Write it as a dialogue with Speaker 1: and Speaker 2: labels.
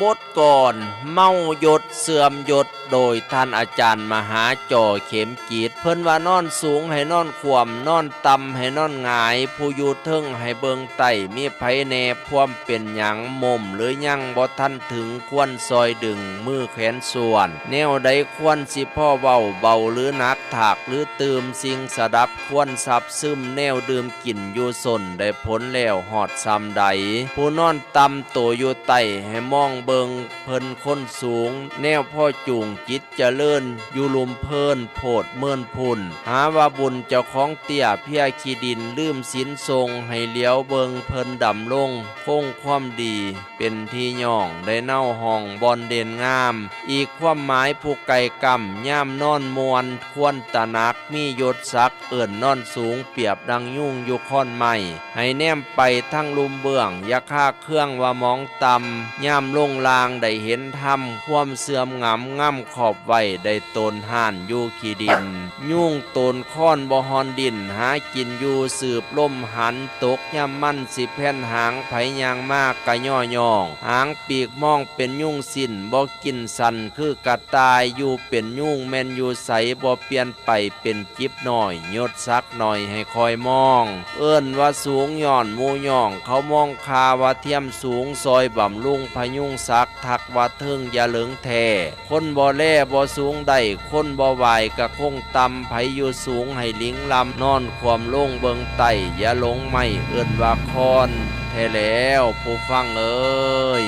Speaker 1: มดก่อน เมายศเสื่อมยศโดยท่านอาจารย์มหาจ่อเข็มกีด เพิ่นว่านอนสูงให้นอนขวมนอนต่ำให้นอนหงาย ผู้อยู่เทึงให้เบิงไต่มีไผแน่พวมเป็นหยังมุมหรือยังบ่ทันถึงควรซอยดึงมือแขนส่วน แนวใดควรสิพ่อเว้าเบาหรือนักถากหรือตืมสิ่งสดับควรซับซึมแนวดื่มกินอยู่สนได้ผลแล้วหอดซ้ำใดผู้นอนต่ำโตอยู่ไต่ให้มองเเบิงเพิ่นคนสูง แนวพ่อจูงจิตจะเจริญอยู่ลุมเพิ่นโพดเมื่นพุ่น หาว่าบุญเจ้าของเตี้ยเพียขีดินลืมสินทรงให้เลี้ยวเบิงเพิ่นดำลงคงความดี เป็นที่ย่องได้เน่าห้องบอนเด่นงาม อีกความหมายผู้ไก่กำย่ามนอนมวนควรตะนักมียศศักเอิ่นนอนสูงเปียบดังยุ่งยู่ค่อนไม้ให้แนมไปทั้งลุมเบื้องยาค่าเครื่องว่ามองตำย่ามลงลางได้เห็นธรรมความเสื่อมงำง่ำขอบไว้ได้ตนห่านอยู่ขีดิน ยุ่งตนค้อนบ่ฮอนดินหากินอยู่สืบล่มหันตกย่ำมั่นสิแผ่นหางไผยางมากกะย่อย่อง หางปีกมองเป็นยุ่งสิ้นบ่กินสันคือกระตายอยู่เป็นยุ่งแม่นอยู่ใสบ่เปลี่ยนไปเป็นจิบหน่อยยดซักหน่อยให้คอยมอง เอิ้นว่าสูงย่อนมูย่อง เขามองคาว่าเทียมสูงซอยบำลุงพยุงสักทักว่าเทิงอย่าเหลืองแท่คนบ่แล่บ่สูงได้คนบ่ไหวกะคงต่ำไผอยู่สูงให้ลิงลำนอนความโล่งเบิงไตอย่าหลงไม่เอื้นว่าคอนแท้แล้วผู้ฟังเอ้ย